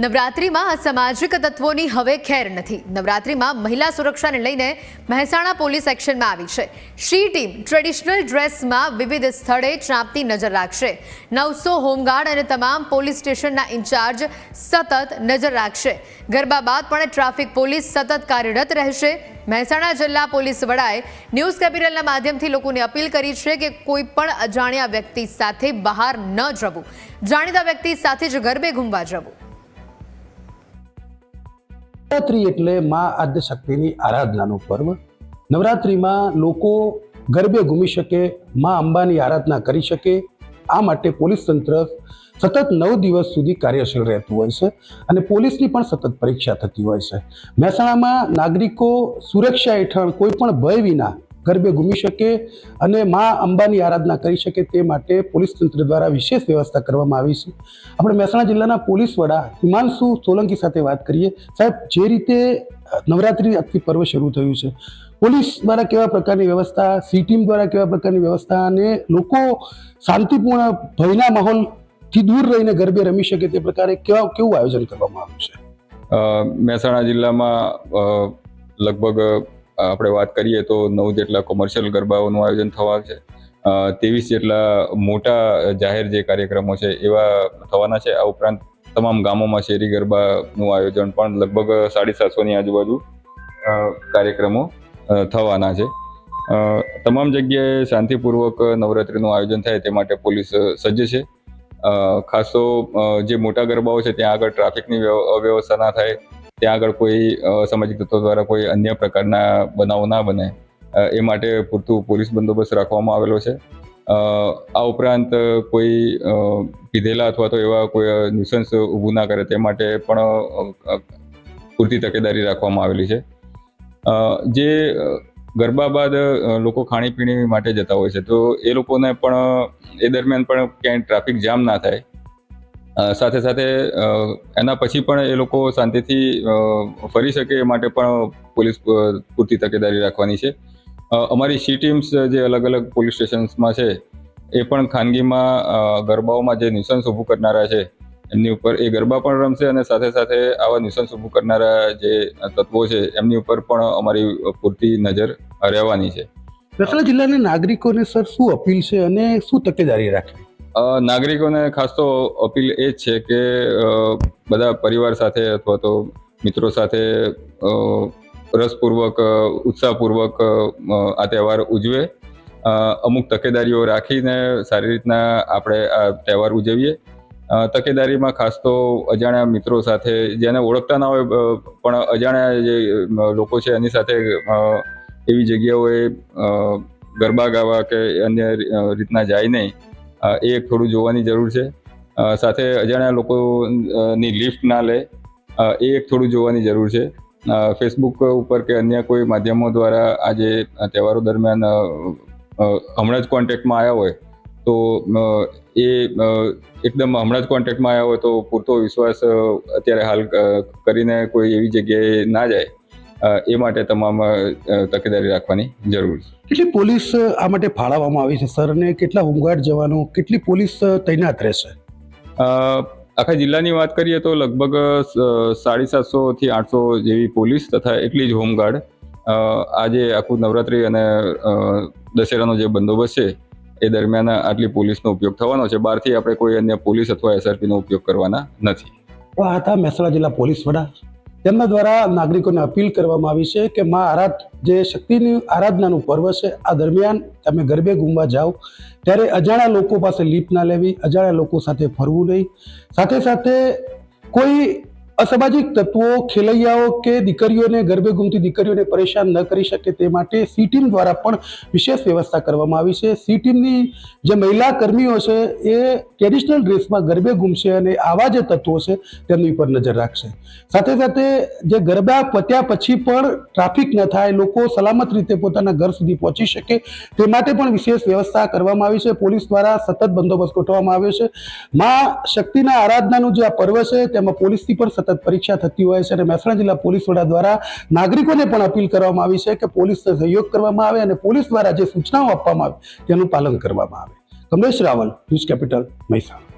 નવરાત્રિમાં અસામાજિક તત્વોની હવે ખેર નથી. નવરાત્રિમાં મહિલા સુરક્ષાને લઈને મહેસાણા પોલીસ એક્શનમાં આવી છે. શી ટીમ ટ્રેડિશનલ ડ્રેસમાં વિવિધ સ્થળે ચાંપતી નજર રાખશે. નવસો હોમગાર્ડ અને તમામ પોલીસ સ્ટેશનના ઇન્ચાર્જ સતત નજર રાખશે. ગરબા બાદ પણ ટ્રાફિક પોલીસ સતત કાર્યરત રહેશે. મહેસાણા જિલ્લા પોલીસ વડાએ ન્યૂઝ કેપિટલના માધ્યમથી લોકોને અપીલ કરી છે કે કોઈ પણ અજાણ્યા વ્યક્તિ સાથે બહાર ન જવું. જાણીતા વ્યક્તિ સાથે જ ગરબે ઘૂમવા જવું. નવરાત્રી એટલે મા આદ્ય શક્તિની આરાધનાનું પર્વ. નવરાત્રિમાં લોકો ગરબે ઘૂમી શકે, મા અંબાની આરાધના કરી શકે. આ માટે પોલીસ તંત્ર સતત નવ દિવસ સુધી કાર્યશીલ રહેતું હોય છે અને પોલીસની પણ સતત પરીક્ષા થતી હોય છે. મહેસાણામાં નાગરિકો સુરક્ષા હેઠળ કોઈ પણ ભય વિના ગરબે ઘૂમી શકે અને મા અંબાની આરાધના કરી શકે તે માટે પોલીસ તંત્ર દ્વારા વિશેષ વ્યવસ્થા કરવામાં આવી છે. આપણે મહેસાણા જિલ્લાના પોલીસ વડા હિમાંશુ સોલંકી સાથે વાત કરીએ. સાહેબ, જે રીતે નવરાત્રિ આજથી પર્વ શરૂ થયું છે, પોલીસ દ્વારા કેવા પ્રકારની વ્યવસ્થા, સી ટીમ દ્વારા કેવા પ્રકારની વ્યવસ્થા અને લોકો શાંતિપૂર્ણ ભયના માહોલથી દૂર રહીને ગરબે રમી શકે તે પ્રકારે કેવા કેવું આયોજન કરવામાં આવ્યું છે? મહેસાણા જિલ્લામાં લગભગ આપણે વાત કરીએ તો નવ જેટલા કોમર્શિયલ ગરબાઓનું આયોજન થવા છે ત્રેવીસ જેટલા મોટા જાહેર જે કાર્યક્રમો છે એવા થવાના છે. આ ઉપરાંત તમામ ગામોમાં શેરી ગરબાનું આયોજન પણ લગભગ સાડી સાતસોની આજુબાજુ કાર્યક્રમો થવાના છે. તમામ જગ્યાએ શાંતિપૂર્વક નવરાત્રિનું આયોજન થાય તે માટે પોલીસ સજ્જ છે. ખાસ તો જે મોટા ગરબાઓ છે ત્યાં આગળ ટ્રાફિકની વ્યવ- અવ્યવસ્થા ના થાય. ત્યાં આગળ કોઈ સામાજિક તત્વો દ્વારા કોઈ અન્ય પ્રકારના બનાવો ના બને એ માટે પૂરતું પોલીસ બંદોબસ્ત રાખવામાં આવેલો છે. આ ઉપરાંત કોઈ પીધેલા અથવા તો એવા કોઈ ન્યુસન્સ ઊભું ના કરે તે માટે પણ પૂરતી તકેદારી રાખવામાં આવેલી છે. જે ગરબા બાદ લોકો ખાણીપીણી માટે જતા હોય છે, તો એ લોકોને પણ એ દરમિયાન પણ ક્યાંય ટ્રાફિક જામ ના થાય. સાથે સાથે એના પછી પણ એ લોકો શાંતિથી ફરી શકે એ માટે પણ પોલીસ પૂરતી તકેદારી રાખવાની છે. અમારી સી ટીમ્સ જે અલગ અલગ પોલીસ સ્ટેશન્સમાં છે, એ પણ ખાનગીમાં ગરબાઓમાં જે ન્યુસન્સ ઊભું કરનારા છે, એમની ઉપર એ ગરબા પણ રમશે અને સાથે સાથે આવા ન્યુસન્સ ઊભું કરનારા જે તત્વો છે, એમની ઉપર પણ અમારી પૂરતી નજર રહેવાની છે. મહેસાણા જિલ્લાના નાગરિકોને સર શું અપીલ છે અને શું તકેદારી રાખવી? નાગરિકોને ખાસ તો અપીલ એ જ છે કે બધા પરિવાર સાથે અથવા તો મિત્રો સાથે રસપૂર્વક ઉત્સાહપૂર્વક આ તહેવાર ઉજવે. અમુક તકેદારીઓ રાખીને સારી રીતના આપણે આ તહેવાર ઉજવીએ. તકેદારીમાં ખાસ તો અજાણ્યા મિત્રો સાથે, જેને ઓળખતા ના હોય પણ અજાણ્યા જે લોકો છે એની સાથે એવી જગ્યાઓએ ગરબા ગાવા કે અન્ય રીતના જાય નહીં. એ થોડું જોવાની જરૂર છે. સાથે અજાણ્યા લોકોની લિફ્ટ ના લે એ એક થોડું જોવાની જરૂર છે. ફેસબુક ઉપર કે અન્ય કોઈ માધ્યમો દ્વારા આજે તહેવારો દરમિયાન હમણાં જ કોન્ટેક્ટમાં આવ્યા હોય, તો એ એકદમ હમણાં જ કોન્ટેક્ટમાં આવ્યા હોય તો પૂરતો વિશ્વાસ અત્યારે હાલ કરીને કોઈ એવી જગ્યાએ ના જાય. એ માટે તમામ તકેદારી રાખવાની જરૂર છે. કેટલી પોલીસ આ માટે ફાળવવામાં આવી છે સર અને કેટલા હોમગાર્ડ જવાનો કેટલી પોલીસ તૈનાત રહેશે? આખા જિલ્લાની વાત કરીએ તો લગભગ સાડી સાતસો થી આઠસો જેવી પોલીસ તથા એટલી જ હોમગાર્ડ આજે આખું નવરાત્રી અને દશેરાનો જે બંદોબસ્ત છે એ દરમિયાન આટલી પોલીસનો ઉપયોગ થવાનો છે. બહારથી આપણે કોઈ અન્ય પોલીસ અથવા એસઆરપીનો ઉપયોગ કરવાના નથી. આ હતા મહેસાણા જિલ્લા પોલીસ વડા. તેમના દ્વારા નાગરિકોને અપીલ કરવામાં આવી છે કે મા આરાધ જે શક્તિની આરાધનાનું પર્વ છે, આ દરમિયાન તમે ગરબે ઘૂમવા જાઓ. ત્યારે અજાણ્યા લોકો પાસે લીપ ના લેવી, અજાણ્યા લોકો સાથે ફરવું નહીં. સાથે સાથે કોઈ અસામાજિક તત્વો ખેલૈયાઓ કે દીકરીઓને ગરબે ગુમતી દીકરીઓને પરેશાન ન કરી શકે તે માટે સી ટીમ દ્વારા પણ વિશેષ વ્યવસ્થા કરવામાં આવી છે. સી ટીમની જે મહિલા કર્મીઓ છે એ ટ્રેડિશનલ ડ્રેસમાં ગરબે ગુમશે અને આવા જે તત્વો છે તેમની ઉપર નજર રાખશે. સાથે સાથે જે ગરબા પત્યા પછી પણ ટ્રાફિક ન થાય, લોકો સલામત રીતે પોતાના ઘર સુધી પહોંચી શકે તે માટે પણ વિશેષ વ્યવસ્થા કરવામાં આવી છે. પોલીસ દ્વારા સતત બંદોબસ્ત ગોઠવવામાં આવ્યો છે. મા શક્તિના આરાધનાનું જે આ પર્વ છે તેમાં પોલીસથી પણ સતત પરીક્ષા થતી હોય છે અને મહેસાણા જિલ્લા પોલીસ વડા દ્વારા નાગરિકોને પણ અપીલ કરવામાં આવી છે કે પોલીસને સહયોગ કરવામાં આવે અને પોલીસ દ્વારા જે સૂચનાઓ આપવામાં આવે તેનું પાલન કરવામાં આવે. Kamlesh Raval, news capital, Mehsana.